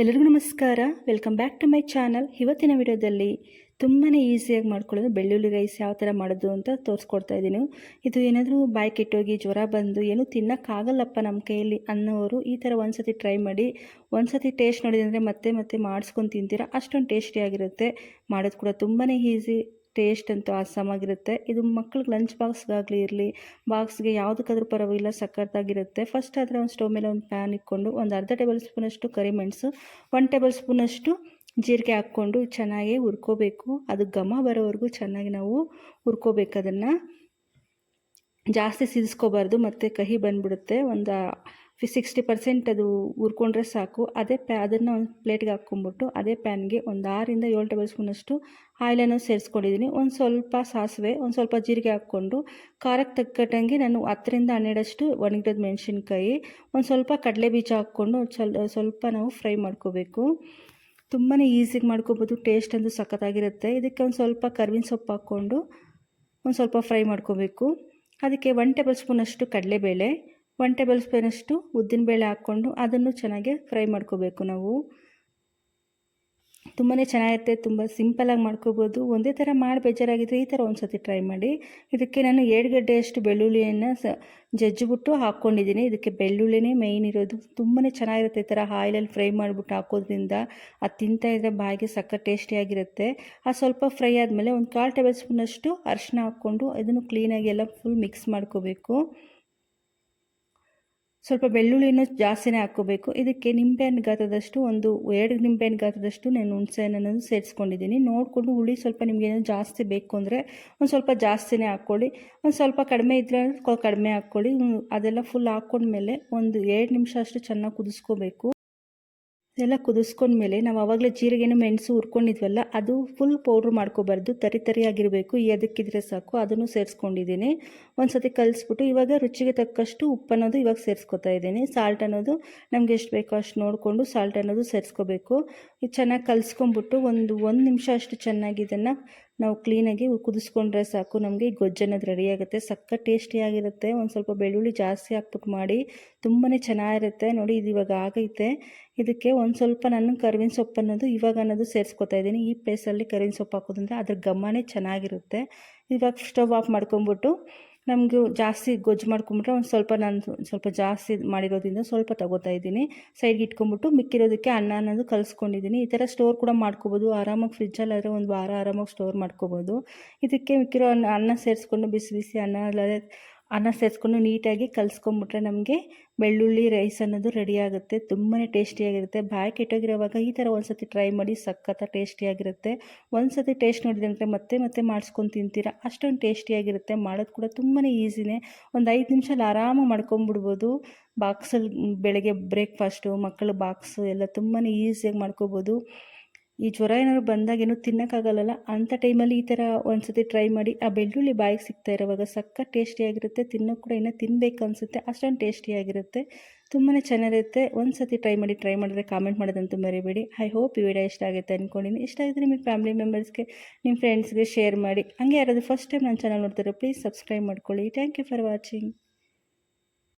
ಎಲ್ಲರಿಗೂ ನಮಸ್ಕಾರ. Welcome back to my channel ಇವತ್ತಿನ ವಿಡಿಯೋದಲ್ಲಿ ತುಂಬಾ ಈಸಿಯಾಗಿ ಮಾಡ್ಕೊಳ್ಳೋದು ಬೆಳ್ಳುಳ್ಳಿ ರೈಸ್ ಯಾವ ಥರ ಮಾಡೋದು ಅಂತ ತೋರಿಸ್ಕೊಡ್ತಾ ಇದ್ದೀನಿ. ಇದು ಏನಾದರೂ ಬಾಯಿ ಕೆಟ್ಟೋಗಿ ಜ್ವರ ಬಂದು ಏನೂ ತಿನ್ನೋಕ್ಕಾಗಲ್ಲಪ್ಪ ನಮ್ಮ ಕೈಯಲ್ಲಿ ಅನ್ನೋರು ಈ ಥರ ಒಂದು ಸತಿ ಟ್ರೈ ಮಾಡಿ ಒಂದು ಸತಿ ಟೇಸ್ಟ್ ನೋಡಿದ್ರೆ ಮತ್ತೆ ಮತ್ತೆ ಮಾಡಿಸ್ಕೊಂಡು ತಿಂತೀರ, ಅಷ್ಟೊಂದು ಟೇಸ್ಟಿಯಾಗಿರುತ್ತೆ ಮಾಡೋದು ಕೂಡ ತುಂಬಾ ಈಸಿ ಟೇಸ್ಟ್ ಅಂತೂ ಆಸಮಾಗಿರುತ್ತೆ ಇದು ಮಕ್ಳಿಗೆ ಲಂಚ್ ಬಾಕ್ಸ್ಗಾಗಲಿ ಇರಲಿ ಬಾಕ್ಸ್ಗೆ ಯಾವುದಕ್ಕಾದ್ರೂ ಪರವಾಗಿಲ್ಲ, ಸಖತ್ತಾಗಿರುತ್ತೆ. ಫಸ್ಟ್ ಆದರೆ ಒಂದು ಸ್ಟವ್ ಮೇಲೆ ಒಂದು ಪ್ಯಾನ್ ಇಟ್ಕೊಂಡು ಒಂದು ಅರ್ಧ ಟೇಬಲ್ ಸ್ಪೂನಷ್ಟು ಕರಿಮೆಣಸು ಒನ್ ಟೇಬಲ್ ಸ್ಪೂನಷ್ಟು ಜೀರಿಗೆ ಹಾಕ್ಕೊಂಡು ಚೆನ್ನಾಗಿ ಹುರ್ಕೋಬೇಕು. ಅದು ಘಮ ಬರೋವರೆಗೂ ಚೆನ್ನಾಗಿ ನಾವು ಹುರ್ಕೋಬೇಕು ಅದನ್ನು. ಜಾಸ್ತಿ ಸಿದಿಸ್ಕೋಬಾರ್ದು, ಮತ್ತು ಕಹಿ ಬಂದ್ಬಿಡುತ್ತೆ. ಒಂದು ಸಿಕ್ಸ್ಟಿ ಪರ್ಸೆಂಟ್ ಅದು ಹುರ್ಕೊಂಡ್ರೆ ಸಾಕು. ಅದೇ ಪ್ಯಾ, ಅದನ್ನು ಒಂದು ಪ್ಲೇಟ್ಗೆ ಹಾಕ್ಕೊಂಬಿಟ್ಟು ಅದೇ ಪ್ಯಾನ್ಗೆ ಒಂದು ಆರಿಂದ ಏಳು ಟೇಬಲ್ ಸ್ಪೂನಷ್ಟು ಆಯಿಲನ್ನು ಸೇರಿಸ್ಕೊಂಡಿದ್ದೀನಿ. ಒಂದು ಸ್ವಲ್ಪ ಸಾಸಿವೆ, ಒಂದು ಸ್ವಲ್ಪ ಜೀರಿಗೆ ಹಾಕ್ಕೊಂಡು, ಖಾರಕ್ಕೆ ತಕ್ಕಟ್ಟಂಗೆ ನಾನು ಹತ್ತರಿಂದ ಹನ್ನೆರಡಷ್ಟು ಒಣಗಿರೋದು ಮೆಣಸಿನ್ಕಾಯಿ, ಒಂದು ಸ್ವಲ್ಪ ಕಡಲೆ ಬೀಜ ಹಾಕ್ಕೊಂಡು ಸ್ವಲ್ಪ ಸ್ವಲ್ಪ ನಾವು ಫ್ರೈ ಮಾಡ್ಕೋಬೇಕು. ತುಂಬಾ ಈಸಿಗೆ ಮಾಡ್ಕೋಬೋದು, ಟೇಸ್ಟ್ ಅಂತೂ ಸಖತ್ತಾಗಿರುತ್ತೆ. ಇದಕ್ಕೆ ಒಂದು ಸ್ವಲ್ಪ ಕರ್ವಿನ ಸೊಪ್ಪು ಹಾಕ್ಕೊಂಡು, ಒಂದು ಸ್ವಲ್ಪ ಫ್ರೈ ಮಾಡ್ಕೋಬೇಕು. ಅದಕ್ಕೆ ಒನ್ ಟೇಬಲ್ ಸ್ಪೂನಷ್ಟು ಕಡಲೆಬೇಳೆ ಒನ್ ಟೇಬಲ್ ಸ್ಪೂನಷ್ಟು ಉದ್ದಿನಬೇಳೆ ಹಾಕ್ಕೊಂಡು ಅದನ್ನು ಚೆನ್ನಾಗಿ ಫ್ರೈ ಮಾಡ್ಕೋಬೇಕು ನಾವು. ತುಂಬಾ ಚೆನ್ನಾಗಿರುತ್ತೆ ತುಂಬ ಸಿಂಪಲಾಗಿ ಮಾಡ್ಕೋಬೋದು. ಒಂದೇ ಥರ ಮಾಡಿ ಬೇಜಾರಾಗಿದ್ದರೆ ಈ ಥರ ಒಂದು ಸತಿ ಟ್ರೈ ಮಾಡಿ. ಇದಕ್ಕೆ ನಾನು ಏಳು ಗಡ್ಡೆಯಷ್ಟು ಬೆಳ್ಳುಳ್ಳಿಯನ್ನು ಸ ಜಜ್ಜಿಬಿಟ್ಟು ಹಾಕ್ಕೊಂಡಿದ್ದೀನಿ. ಇದಕ್ಕೆ ಬೆಳ್ಳುಳ್ಳಿನೇ ಮೇಯ್ನ್ ಇರೋದು. ತುಂಬಾ ಚೆನ್ನಾಗಿರುತ್ತೆ ಈ ಥರ ಆಯಿಲಲ್ಲಿ ಫ್ರೈ ಮಾಡಿಬಿಟ್ಟು ಹಾಕೋದ್ರಿಂದ. ಅದು ತಿಂತಾ ಇದ್ದರೆ ಬಾಯಿಗೆ ಸಕ್ಕ ಟೇಸ್ಟಿಯಾಗಿರುತ್ತೆ ಆ ಸ್ವಲ್ಪ ಫ್ರೈ ಆದಮೇಲೆ ಒಂದು ಕಾಲು ಟೇಬಲ್ ಸ್ಪೂನಷ್ಟು ಅರಿಶಿನ ಹಾಕ್ಕೊಂಡು ಇದನ್ನು ಕ್ಲೀನಾಗಿ ಎಲ್ಲ ಫುಲ್ ಮಿಕ್ಸ್ ಮಾಡ್ಕೋಬೇಕು. ಸ್ವಲ್ಪ ಬೆಳ್ಳುಳ್ಳಿನ ಜಾಸ್ತಿನೇ ಹಾಕ್ಕೋಬೇಕು. ಇದಕ್ಕೆ ನಿಂಬೆಹಣ್ಣು ಗಾತ್ರದಷ್ಟು ಒಂದು ಎರಡು ನಿಂಬೆಹಣ್ಣು ಗಾತ್ರದಷ್ಟು ನಾನು ಹುಣಸೆಹಣ್ಣನ್ನು ಸೇರಿಸ್ಕೊಂಡಿದ್ದೀನಿ. ನೋಡಿಕೊಂಡು ಹುಳಿ ಸ್ವಲ್ಪ ನಿಮಗೆ ಜಾಸ್ತಿ ಬೇಕು ಅಂದರೆ ಒಂದು ಸ್ವಲ್ಪ ಜಾಸ್ತಿನೇ ಹಾಕ್ಕೊಳ್ಳಿ. ಒಂದು ಸ್ವಲ್ಪ ಕಡಿಮೆ ಇದ್ದರೆ ಕಡಿಮೆ ಹಾಕ್ಕೊಳ್ಳಿ. ಅದೆಲ್ಲ ಫುಲ್ ಹಾಕ್ಕೊಂಡ್ಮೇಲೆ ಒಂದು ಎರಡು ನಿಮಿಷ ಅಷ್ಟು ಚೆನ್ನಾಗಿ ಕುದಿಸ್ಕೋಬೇಕು. ಎಲ್ಲ ಕುದಿಸ್ಕೊಂಡ್ಮೇಲೆ ನಾವು ಆವಾಗಲೇ ಜೀರಿಗೆನ ಮೆಣಸು ಹುರ್ಕೊಂಡಿದ್ವಲ್ಲ, ಅದು ಫುಲ್ ಪೌಡ್ರ್ ಮಾಡ್ಕೋಬಾರ್ದು, ತರಿ ತರಿಯಾಗಿರಬೇಕು ಎದಕ್ಕಿದ್ರೆ ಸಾಕು, ಅದನ್ನು ಸೇರಿಸ್ಕೊಂಡಿದ್ದೀನಿ. ಒಂದು ಸತಿ ಕಲಿಸ್ಬಿಟ್ಟು ಇವಾಗ ರುಚಿಗೆ ತಕ್ಕಷ್ಟು ಉಪ್ಪು ಅನ್ನೋದು ಇವಾಗ ಸೇರಿಸ್ಕೊತಾ ಇದ್ದೀನಿ. ಸಾಲ್ಟ್ ಅನ್ನೋದು ನಮ್ಗೆ ಎಷ್ಟು ಬೇಕೋ ಅಷ್ಟು ನೋಡಿಕೊಂಡು ಸಾಲ್ಟ್ ಅನ್ನೋದು ಸೇರಿಸ್ಕೋಬೇಕು. ಚೆನ್ನಾಗಿ ಕಲಿಸ್ಕೊಂಬಿಟ್ಟು ಒಂದು ಒಂದು ನಿಮಿಷ ಅಷ್ಟು ಚೆನ್ನಾಗಿ ಇದನ್ನು ನಾವು ಕ್ಲೀನಾಗಿ ಕುದಿಸ್ಕೊಂಡ್ರೆ ಸಾಕು, ನಮಗೆ ಗೊಜ್ಜು ಅನ್ನೋದು ರೆಡಿಯಾಗುತ್ತೆ ಸಕ್ಕ ಟೇಸ್ಟಿಯಾಗಿರುತ್ತೆ ಒಂದು ಸ್ವಲ್ಪ ಬೆಳ್ಳುಳ್ಳಿ ಜಾಸ್ತಿ ಹಾಕ್ಬಿಟ್ಟು ಮಾಡಿ ತುಂಬಾ ಚೆನ್ನಾಗಿರುತ್ತೆ. ನೋಡಿ, ಇದು ಇವಾಗ ಆಗೈತೆ. ಇದಕ್ಕೆ ಒಂದು ಸ್ವಲ್ಪ ನಾನು ಕರಿವಿನ ಸೊಪ್ಪು ಅನ್ನೋದು ಇವಾಗ ಅನ್ನೋದು ಸೇರಿಸ್ಕೊತಾ ಇದ್ದೀನಿ. ಈ ಪ್ಲೇಸಲ್ಲಿ ಕರಿವಿನ ಸೊಪ್ಪು ಹಾಕೋದ್ರಿಂದ ಅದ್ರ ಘಮನೇ ಚೆನ್ನಾಗಿರುತ್ತೆ. ಇವಾಗ ಸ್ಟವ್ ಆಫ್ ಮಾಡ್ಕೊಂಬಿಟ್ಟು ನಮಗೂ ಜಾಸ್ತಿ ಗೊಜ್ಜು ಮಾಡ್ಕೊಂಬಿಟ್ರೆ ಒಂದು ಸ್ವಲ್ಪ ನಾನು ಸ್ವಲ್ಪ ಜಾಸ್ತಿ ಮಾಡಿರೋದ್ರಿಂದ ಸ್ವಲ್ಪ ತಗೋತಾ ಇದ್ದೀನಿ. ಸೈಡ್ಗೆ ಇಟ್ಕೊಂಬಿಟ್ಟು ಮಿಕ್ಕಿರೋದಕ್ಕೆ ಅನ್ನ ಅನ್ನೋದು ಕಲಿಸ್ಕೊಂಡಿದ್ದೀನಿ. ಈ ಥರ ಸ್ಟೋರ್ ಕೂಡ ಮಾಡ್ಕೋಬೋದು. ಆರಾಮಾಗಿ ಫ್ರಿಜ್ಜಲ್ಲಾದರೆ ಒಂದು ವಾರ ಆರಾಮಾಗಿ ಸ್ಟೋರ್ ಮಾಡ್ಕೋಬೋದು. ಇದಕ್ಕೆ ಮಿಕ್ಕಿರೋ ಅನ್ನ ಅನ್ನ ಸೇರಿಸ್ಕೊಂಡು ಬಿಸಿ ಬಿಸಿ ಅನ್ನ, ಅಲ್ಲದೆ ಅನ್ನ ಸೇರಿಸ್ಕೊಂಡು ನೀಟಾಗಿ ಕಲಿಸ್ಕೊಂಬಿಟ್ರೆ ನಮಗೆ ಬೆಳ್ಳುಳ್ಳಿ ರೈಸ್ ಅನ್ನೋದು ರೆಡಿ ಆಗುತ್ತೆ. ತುಂಬಾ ಟೇಸ್ಟಿಯಾಗಿರುತ್ತೆ ಬಾಯಿ ಕೆಟ್ಟೋಗಿರೋವಾಗ ಈ ಥರ ಒಂದು ಸತಿ ಟ್ರೈ ಮಾಡಿ ಸಖತ್ತ ಟೇಸ್ಟಿಯಾಗಿರುತ್ತೆ ಒಂದು ಸತಿ ಟೇಸ್ಟ್ ನೋಡಿದ್ರೆ ಮತ್ತೆ ಮತ್ತೆ ಮಾಡಿಸ್ಕೊಂಡು ತಿಂತೀರಾ? ಅಷ್ಟೊಂದು ಟೇಸ್ಟಿಯಾಗಿರುತ್ತೆ ಮಾಡೋದು ಕೂಡ ತುಂಬಾ ಈಸಿನೇ ಒಂದು ಐದು ನಿಮಿಷ ಆರಾಮ ಮಾಡ್ಕೊಂಬಿಡ್ಬೋದು. ಬಾಕ್ಸಲ್ಲಿ ಬೆಳಗ್ಗೆ ಬ್ರೇಕ್ಫಾಸ್ಟು ಮಕ್ಕಳು ಬಾಕ್ಸು ಎಲ್ಲ ತುಂಬಾ ಈಸಿಯಾಗಿ ಮಾಡ್ಕೋಬೋದು. ಈ ಜ್ವರ ಏನಾದ್ರು ಬಂದಾಗ ಏನು ತಿನ್ನೋಕ್ಕಾಗಲ್ಲ ಅಂಥ ಟೈಮಲ್ಲಿ ಈ ಥರ ಒಂದು ಸತಿ ಟ್ರೈ ಮಾಡಿ ಆ ಬೆಳ್ಳುಳ್ಳಿ ಬಾಯಿಗೆ ಸಿಗ್ತಾ ಇರೋವಾಗ ಸಕ್ಕ ಟೇಸ್ಟಿಯಾಗಿರುತ್ತೆ ತಿನ್ನೋ ಕೂಡ ಇನ್ನೂ ತಿನ್ನಬೇಕು ಅನಿಸುತ್ತೆ. ಅಷ್ಟೊಂದು ಟೇಸ್ಟಿಯಾಗಿರುತ್ತೆ ತುಂಬಾ ಚೆನ್ನಾಗಿರುತ್ತೆ. ಒಂದು ಸತಿ ಟ್ರೈ ಮಾಡಿ ಟ್ರೈ ಮಾಡಿದ್ರೆ ಕಾಮೆಂಟ್ ಮಾಡೋದಂತೂ ಮರಿಬೇಡಿ. ಐ ಹೋಪ್ ಈ ವಿಡಿಯೋ ಇಷ್ಟ ಆಗುತ್ತೆ ಅಂದ್ಕೊಂಡಿನಿ ಇಷ್ಟ ಆಗಿದ್ರೆ ನಿಮ್ಮ ಫ್ಯಾಮಿಲಿ ಮೆಂಬರ್ಸ್ಗೆ ನಿಮ್ಮ ಫ್ರೆಂಡ್ಸ್ಗೆ ಶೇರ್ ಮಾಡಿ. ಹಂಗೆ ಯಾರಾದರೂ ಫಸ್ಟ್ ಟೈಮ್ ನನ್ನ ಚಾನಲ್ ನೋಡ್ತಾರೆ ಪ್ಲೀಸ್ ಸಬ್ಸ್ಕ್ರೈಬ್ ಮಾಡ್ಕೊಳ್ಳಿ. Thank you for watching